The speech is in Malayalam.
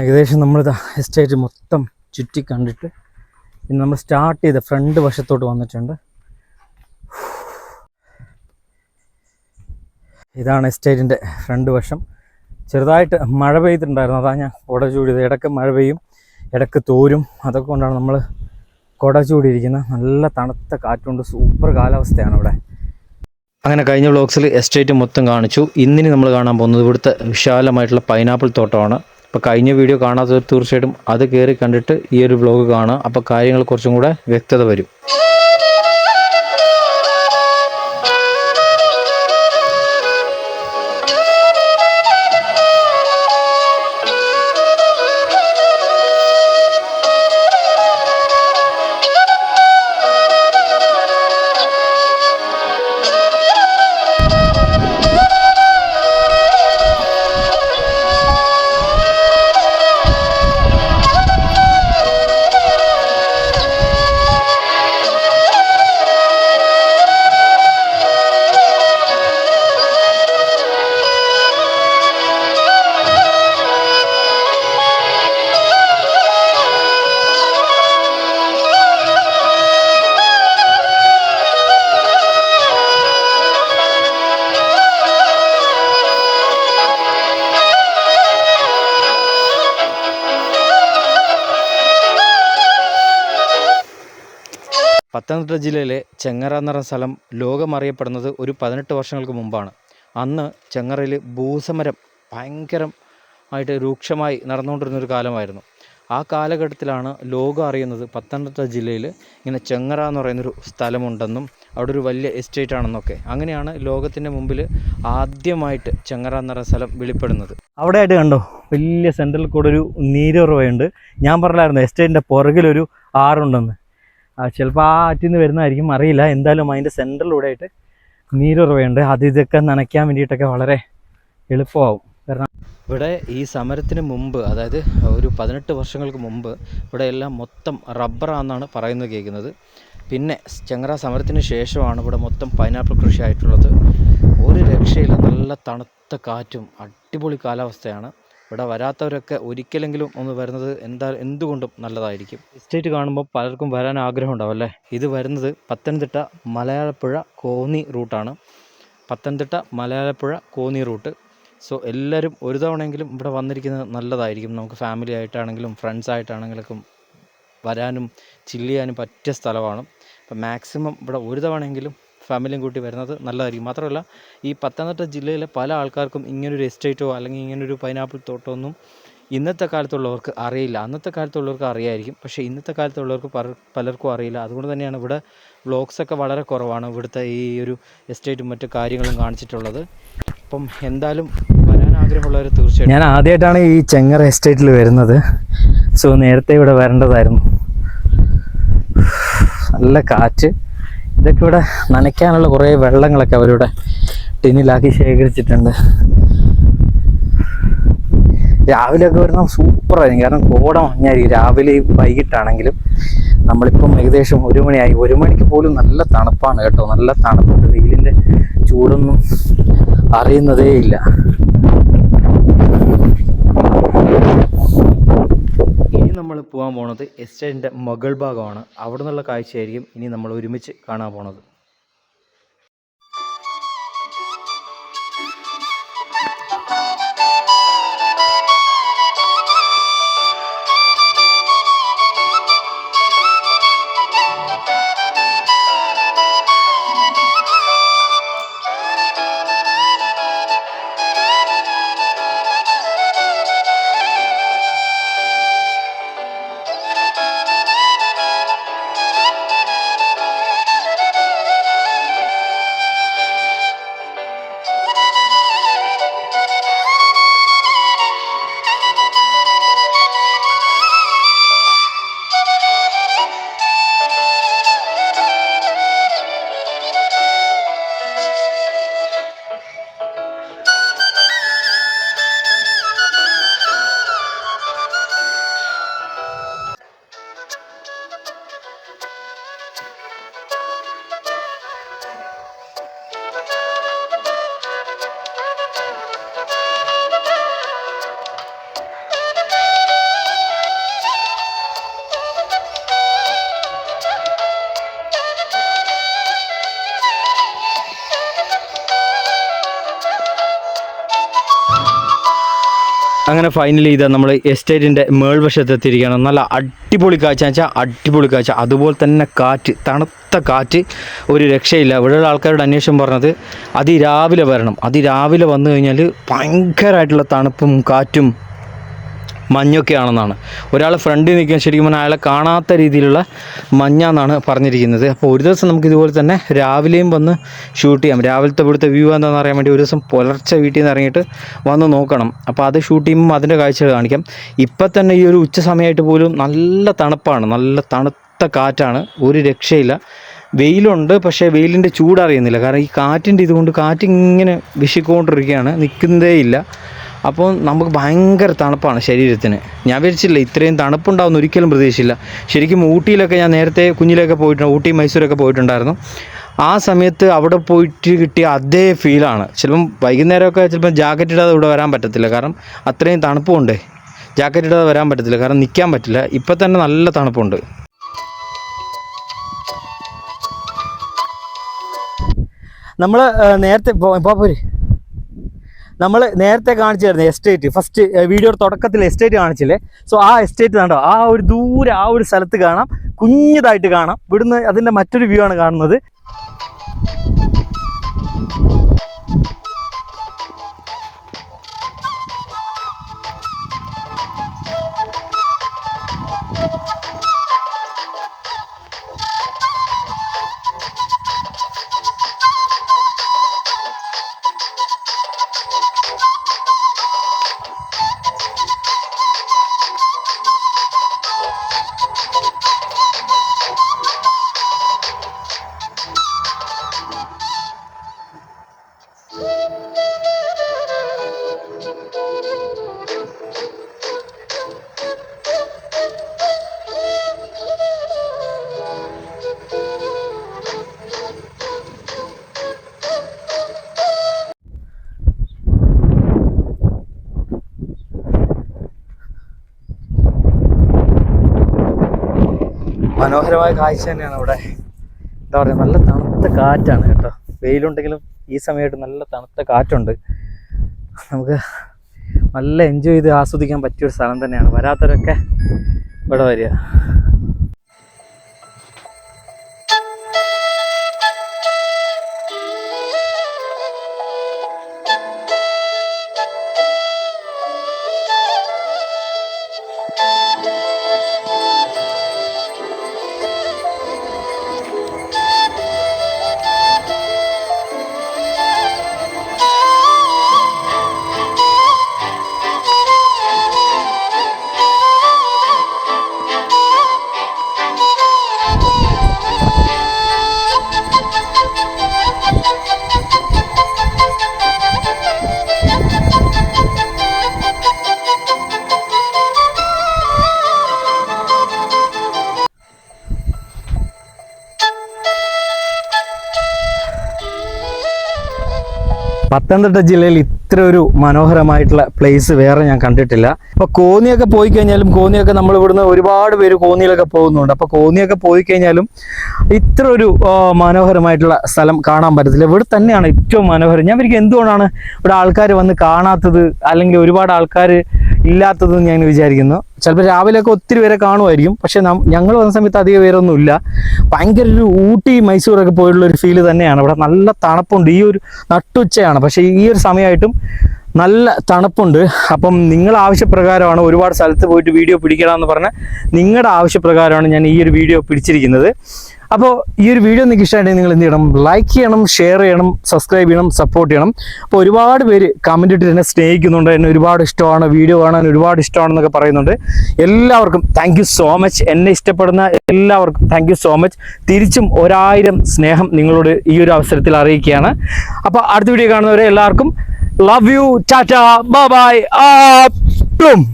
ഏകദേശം നമ്മൾ എസ്റ്റേറ്റ് മൊത്തം ചുറ്റി കണ്ടിട്ട് ഇന്ന് നമ്മൾ സ്റ്റാർട്ട് ചെയ്ത ഫ്രണ്ട് വശത്തോട്ട് വന്നിട്ടുണ്ട്. ഇതാണ് എസ്റ്റേറ്റിന്റെ ഫ്രണ്ട് വശം. ചെറുതായിട്ട് മഴ പെയ്തിട്ടുണ്ടായിരുന്നു. അതാ ഞാൻ കുട ചൂടിയത്. ഇടയ്ക്ക് മഴ പെയ്യും ഇടയ്ക്ക് തോരും. അതൊക്കെ കൊണ്ടാണ് നമ്മൾ കുട ചൂടിയിരിക്കുന്നത്. നല്ല തണുത്ത കാറ്റുണ്ട്. സൂപ്പർ കാലാവസ്ഥയാണ് ഇവിടെ അങ്ങനെ കഴിഞ്ഞ വ്ളോഗ്സിൽ എസ്റ്റേറ്റ് മൊത്തം കാണിച്ചു. ഇന്നിനി നമ്മൾ കാണാൻ പോകുന്നത് ഇവിടുത്തെ വിശാലമായിട്ടുള്ള പൈനാപ്പിൾ തോട്ടമാണ്. അപ്പോൾ കഴിഞ്ഞ വീഡിയോ കാണാത്തവർ തീർച്ചയായിട്ടും അത് കയറി കണ്ടിട്ട് ഈ ഒരു വ്ലോഗ് കാണുക. അപ്പോൾ കാര്യങ്ങൾ കുറച്ചും കൂടെ വ്യക്തത വരും. പത്തനംതിട്ട ജില്ലയിലെ ചെങ്ങറ എന്ന് പറഞ്ഞ സ്ഥലം ലോകമറിയപ്പെടുന്നത് ഒരു പതിനെട്ട് വർഷങ്ങൾക്ക് മുമ്പാണ്. അന്ന് ചെങ്ങറയിൽ ഭൂസമരം ഭയങ്കരം ആയിട്ട് രൂക്ഷമായി നടന്നുകൊണ്ടിരുന്നൊരു കാലമായിരുന്നു. ആ കാലഘട്ടത്തിലാണ് ലോകം അറിയുന്നത് പത്തനംതിട്ട ജില്ലയിൽ ഇങ്ങനെ ചെങ്ങറ എന്ന് പറയുന്നൊരു സ്ഥലമുണ്ടെന്നും അവിടെ ഒരു വലിയ എസ്റ്റേറ്റ് ആണെന്നൊക്കെ. അങ്ങനെയാണ് ലോകത്തിന്റെ മുമ്പിൽ ആദ്യമായിട്ട് ചെങ്ങറ എന്ന് പറയുന്ന സ്ഥലം വെളിപ്പെടുന്നത്. അവിടെ ആയിട്ട് കണ്ടോ? വലിയ സെൻട്രൽ കൂടെ ഒരു നീരുറവയുണ്ട്. ഞാൻ പറഞ്ഞായിരുന്നു എസ്റ്റേറ്റിന്റെ പുറകിലൊരു ആറുണ്ടെന്ന്. ചിലപ്പോൾ ആ ആറ്റിൽ നിന്ന് വരുന്നതായിരിക്കും. അറിയില്ല. എന്തായാലും അതിന്റെ സെന്ററിലൂടെ ആയിട്ട് നീരുറവയുണ്ട്. അത് ഇതൊക്കെ നനയ്ക്കാൻ വേണ്ടിയിട്ടൊക്കെ വളരെ എളുപ്പമാവും. കാരണം ഇവിടെ ഈ സമരത്തിന് മുമ്പ് അതായത് ഒരു പതിനെട്ട് വർഷങ്ങൾക്ക് മുമ്പ് ഇവിടെ എല്ലാം മൊത്തം റബ്ബറാണെന്നാണ് പറയുന്നത് കേൾക്കുന്നത്. പിന്നെ ചങ്ങറ സമരത്തിന് ശേഷമാണ് ഇവിടെ മൊത്തം പൈനാപ്പിൾ കൃഷി ആയിട്ടുള്ളത് ഒരു രക്ഷയില്ല. നല്ല തണുത്ത കാറ്റും അടിപൊളി കാലാവസ്ഥയാണ്. ഇവിടെ വരാത്തവരൊക്കെ ഒരിക്കലെങ്കിലും ഒന്ന് വരുന്നത് എന്താ എന്തുകൊണ്ടും നല്ലതായിരിക്കും. എസ്റ്റേറ്റ് കാണുമ്പോൾ പലർക്കും വരാൻ ആഗ്രഹം ഉണ്ടാവും അല്ലേ? ഇത് വരുന്നത് പത്തനംതിട്ട മലയാളപ്പുഴ കോന്നി റൂട്ടാണ് പത്തനംതിട്ട മലയാളപ്പുഴ കോന്നി റൂട്ട് സോ എല്ലാവരും ഒരു തവണയെങ്കിലും ഇവിടെ വന്നിരിക്കുന്നത് നല്ലതായിരിക്കും. നമുക്ക് ഫാമിലി ആയിട്ടാണെങ്കിലും ഫ്രണ്ട്സ് ആയിട്ടാണെങ്കിലും വരാനും ചില്ല് ചെയ്യാനും പറ്റിയ സ്ഥലമാണ്. അപ്പം മാക്സിമം ഇവിടെ ഒരു തവണയെങ്കിലും ഫാമിലിയും കൂട്ടി വരുന്നത് നല്ലതായിരിക്കും. മാത്രമല്ല ഈ പത്തനംതിട്ട ജില്ലയിലെ പല ആൾക്കാർക്കും ഇങ്ങനൊരു എസ്റ്റേറ്റോ അല്ലെങ്കിൽ ഇങ്ങനൊരു പൈനാപ്പിൾ തോട്ടമൊന്നും ഇന്നത്തെ കാലത്തുള്ളവർക്ക് അറിയില്ല. അന്നത്തെ കാലത്തുള്ളവർക്ക് അറിയായിരിക്കും. പക്ഷേ ഇന്നത്തെ കാലത്തുള്ളവർക്ക് പലർക്കും അറിയില്ല. അതുകൊണ്ട് തന്നെയാണ് ഇവിടെ വ്ളോഗ്സൊക്കെ വളരെ കുറവാണ് ഇവിടുത്തെ ഈ ഒരു എസ്റ്റേറ്റും മറ്റു കാര്യങ്ങളും കാണിച്ചിട്ടുള്ളത്. അപ്പം എന്തായാലും വരാൻ ആഗ്രഹമുള്ളവർ തീർച്ചയായിട്ടും ഞാൻ ആദ്യമായിട്ടാണ് ഈ ചെങ്ങറ എസ്റ്റേറ്റിൽ വരുന്നത്. സോ നേരത്തെ ഇവിടെ വരേണ്ടതായിരുന്നു. നല്ല കാറ്റ്. ഇതൊക്കെ ഇവിടെ നനയ്ക്കാനുള്ള കുറേ വെള്ളങ്ങളൊക്കെ അവരിവിടെ ടിന്നിലാക്കി ശേഖരിച്ചിട്ടുണ്ട്. രാവിലെയൊക്കെ വരുന്ന സൂപ്പറായിരിക്കും. കാരണം കോട മഞ്ഞായിരിക്കും. രാവിലെയും വൈകിട്ടാണെങ്കിലും നമ്മളിപ്പം ഏകദേശം ഒരു മണിയായി. ഒരു മണിക്ക് പോലും നല്ല തണുപ്പാണ് കേട്ടോ. നല്ല തണുപ്പുണ്ട്. വെയിലിന്റെ ചൂടൊന്നും അറിയുന്നതേ ഇല്ല ഇനി നമ്മൾ പോകാൻ പോണത് എസ്റ്റേറ്റിന്റെ മുകൾ ഭാഗമാണ്. അവിടെ നിന്നുള്ള കാഴ്ചയായിരിക്കും ഇനി നമ്മൾ ഒരുമിച്ച് കാണാൻ പോണത്. അങ്ങനെ ഫൈനലി ഇതാ നമ്മൾ എസ്റ്റേറ്റിന്റെ മേൾവശത്ത് എത്തിയിരിക്കുകയാണ് നല്ല അടിപൊളി കാഴ്ച വെച്ചാൽ അടിപൊളി കാഴ്ച. അതുപോലെ തന്നെ കാറ്റ് തണുത്ത കാറ്റ് ഒരു രക്ഷയില്ല. ഇവിടെയുള്ള ആൾക്കാരുടെ അന്വേഷണം പറഞ്ഞത് അതിരാവിലെ വരണം. അതിരാവിലെ വന്നു കഴിഞ്ഞാൽ ഭയങ്കരമായിട്ടുള്ള തണുപ്പും കാറ്റും മഞ്ഞൊക്കെ ആണെന്നാണ് ഒരാൾ ഫ്രണ്ടിൽ നിൽക്കാൻ ശരിക്കും പറഞ്ഞാൽ അയാളെ കാണാത്ത രീതിയിലുള്ള മഞ്ഞാന്നാണ് പറഞ്ഞിരിക്കുന്നത്. അപ്പോൾ ഒരു ദിവസം നമുക്ക് ഇതുപോലെ തന്നെ രാവിലെയും വന്ന് ഷൂട്ട് ചെയ്യാം. രാവിലത്തെ ഇവിടുത്തെ വ്യൂ എന്താണെന്ന് അറിയാൻ വേണ്ടി ഒരു ദിവസം പുലർച്ചെ വീട്ടിൽ നിന്ന് ഇറങ്ങിയിട്ട് വന്ന് നോക്കണം. അപ്പോൾ അത് ഷൂട്ട് ചെയ്യുമ്പോൾ അതിന്റെ കാഴ്ചകൾ കാണിക്കാം. ഇപ്പം തന്നെ ഈ ഒരു ഉച്ച സമയമായിട്ട് പോലും നല്ല തണുപ്പാണ്. നല്ല തണുത്ത കാറ്റാണ്. ഒരു രക്ഷയില്ല. വെയിലുണ്ട് പക്ഷേ വെയിലിന്റെ ചൂടറിയുന്നില്ല കാരണം ഈ കാറ്റിന്റെ ഇതുകൊണ്ട് കാറ്റിങ്ങനെ വിശിക്കൊണ്ടിരിക്കുകയാണ്. നിൽക്കുന്നതേ ഇല്ല അപ്പോൾ നമുക്ക് ഭയങ്കര തണുപ്പാണ് ശരീരത്തിന്. ഞാൻ വിചാരിച്ചില്ല ഇത്രയും തണുപ്പുണ്ടാവുമെന്ന് ഒരിക്കലും പ്രതീക്ഷിച്ചില്ല. ശരിക്കും ഊട്ടിയിലൊക്കെ ഞാൻ നേരത്തെ കുഞ്ഞിലൊക്കെ പോയിട്ടുണ്ട് ഊട്ടി മൈസൂരൊക്കെ പോയിട്ടുണ്ടായിരുന്നു. ആ സമയത്ത് അവിടെ പോയിട്ട് കിട്ടിയ അതേ ഫീലാണ് ചിലപ്പം വൈകുന്നേരമൊക്കെ ചിലപ്പം ജാക്കറ്റ് ഇടാതെ ഇവിടെ വരാൻ പറ്റത്തില്ല. കാരണം അത്രയും തണുപ്പുണ്ട് ജാക്കറ്റ് ഇടാതെ വരാൻ പറ്റത്തില്ല. കാരണം നിൽക്കാൻ പറ്റില്ല. ഇപ്പം തന്നെ നല്ല തണുപ്പുണ്ട്. നമ്മൾ നേരത്തെ ഇപ്പോൾ പോര്. നമ്മൾ നേരത്തെ കാണിച്ചായിരുന്നു എസ്റ്റേറ്റ്. ഫസ്റ്റ് വീഡിയോ തുടക്കത്തിൽ എസ്റ്റേറ്റ് കാണിച്ചില്ലേ? സോ ആ എസ്റ്റേറ്റ് കണ്ടോ? ആ ഒരു ദൂരെ ആ ഒരു സ്ഥലത്ത് കാണാം. കുഞ്ഞതായിട്ട് കാണാം. ഇവിടുന്ന് അതിന്റെ മറ്റൊരു വ്യൂ ആണ് കാണുന്നത്. മനോഹരമായ കാഴ്ച തന്നെയാണ് അവിടെ. എന്താ പറയുക നല്ല തണുത്ത കാറ്റാണ് കേട്ടോ. വെയിലുണ്ടെങ്കിലും ഈ സമയത്ത് നല്ല തണുത്ത കാറ്റുണ്ട്. നമുക്ക് നല്ല എൻജോയ് ചെയ്ത് ആസ്വദിക്കാൻ പറ്റിയൊരു സ്ഥലം തന്നെയാണ്. വരാത്തവരൊക്കെ ഇവിടെ വരിക. പത്തനംതിട്ട ജില്ലയിൽ ഇത്ര ഒരു മനോഹരമായിട്ടുള്ള പ്ലേസ് വേറെ ഞാൻ കണ്ടിട്ടില്ല. അപ്പൊ കോന്നിയൊക്കെ പോയി കഴിഞ്ഞാലും കോന്നിയൊക്കെ നമ്മൾ ഇവിടുന്ന് ഒരുപാട് പേര് കോന്നിയിലൊക്കെ പോകുന്നുണ്ട്. അപ്പൊ കോന്നിയൊക്കെ പോയി കഴിഞ്ഞാലും ഇത്ര ഒരു മനോഹരമായിട്ടുള്ള സ്ഥലം കാണാൻ പറ്റത്തില്ല. ഇവിടെ തന്നെയാണ് ഏറ്റവും മനോഹരം. ഞാൻ എനിക്ക് എന്തുകൊണ്ടാണ് ഇവിടെ ആൾക്കാർ വന്ന് കാണാത്തത്? അല്ലെങ്കിൽ ഒരുപാട് ആൾക്കാർ ഇല്ലാത്തത് ഞാൻ വിചാരിക്കുന്നു. ചിലപ്പോൾ രാവിലെയൊക്കെ ഒത്തിരി പേരെ കാണുമായിരിക്കും. പക്ഷെ ഞങ്ങൾ വന്ന സമയത്ത് അധികം പേരൊന്നും ഇല്ല ഭയങ്കര ഒരു ഊട്ടി മൈസൂർ ഒക്കെ പോയുള്ള ഒരു ഫീൽ തന്നെയാണ്. ഇവിടെ നല്ല തണുപ്പുണ്ട്. ഈ ഒരു നട്ടുച്ചയാണ്. പക്ഷേ ഈ ഒരു സമയമായിട്ടും നല്ല തണുപ്പുണ്ട്. അപ്പം നിങ്ങൾ ആവശ്യപ്രകാരമാണ് ഒരുപാട് സ്ഥലത്ത് പോയിട്ട് വീഡിയോ പിടിക്കണമെന്ന് പറഞ്ഞ് നിങ്ങളുടെ ആവശ്യപ്രകാരമാണ് ഞാൻ ഈ ഒരു വീഡിയോ പിടിച്ചിരിക്കുന്നത്. അപ്പോൾ ഈ ഒരു വീഡിയോ നിങ്ങൾക്ക് ഇഷ്ടമായിട്ടുണ്ടെങ്കിൽ നിങ്ങൾ എന്ത് ചെയ്യണം? ലൈക്ക് ചെയ്യണം ഷെയർ ചെയ്യണം സബ്സ്ക്രൈബ് ചെയ്യണം സപ്പോർട്ട് ചെയ്യണം. അപ്പോൾ ഒരുപാട് പേര് കമന്റ് ഇട്ടിട്ട് എന്നെ സ്നേഹിക്കുന്നുണ്ട്. എന്നെ ഒരുപാട് ഇഷ്ടമാണ് വീഡിയോ കാണാൻ ഒരുപാട് ഇഷ്ടമാണെന്നൊക്കെ പറയുന്നുണ്ട്. എല്ലാവർക്കും താങ്ക് സോ മച്ച് എന്നെ ഇഷ്ടപ്പെടുന്ന എല്ലാവർക്കും താങ്ക് സോ മച്ച് തിരിച്ചും ഒരായിരം സ്നേഹം നിങ്ങളോട് ഈ ഒരു അവസരത്തിൽ അറിയിക്കുകയാണ്. അപ്പോൾ അടുത്ത വീഡിയോ കാണുന്നവരെ എല്ലാവർക്കും love you tata bye bye